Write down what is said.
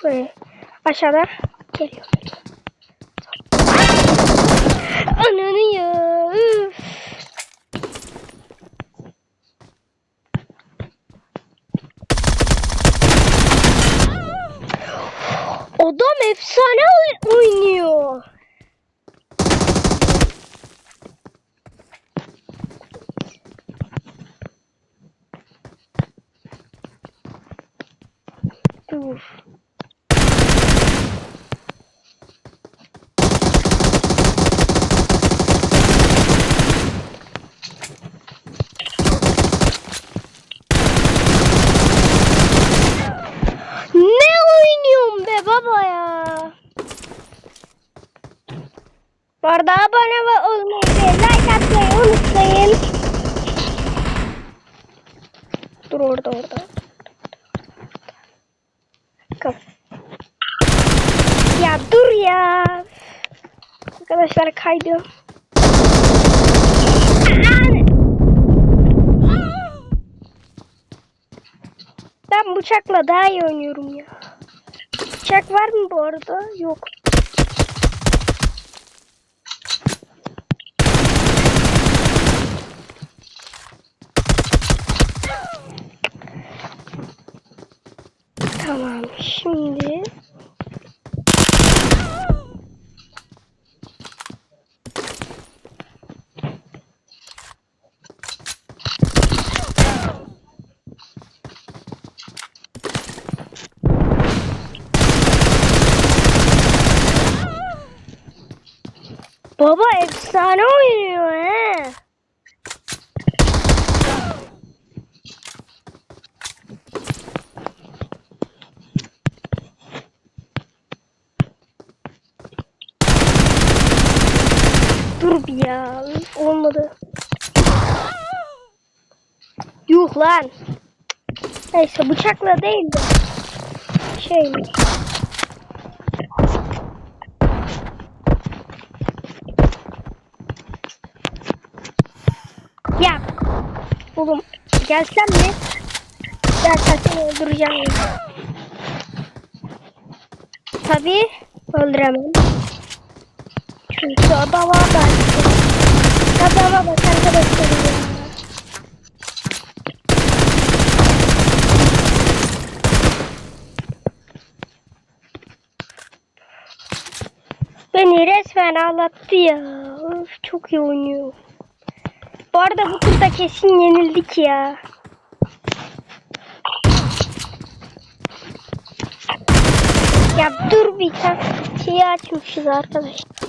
Şuraya. Aşağıda. Geliyor. Ananı ya. Adam efsane oy- oynuyor. Ya? Bu arada abone olmayı like atmayı unutmayın. Dur orada orada. Kap. Ya dur ya. Arkadaşlar kaydı. Ben bıçakla daha iyi oynuyorum ya. Bıçak var mı bu arada? Yok. Tamam şimdi Baba efsane oynuyor he. Dur bir ya. Olmadı. Yuh lan. Neyse bıçakla değil de. Şeyle. Ya. Oğlum gelsen mi? Gelsen seni öldüreceğim. Tabii öldüremem. Çünkü adama ben. Adama bak arkadaşlar. Beni resmen ağlattı ya. Öf, çok iyi oynuyor. Bu arada bu turda kesin yenildik ya. Ya dur bir tane şeyi açmışız arkadaşlar.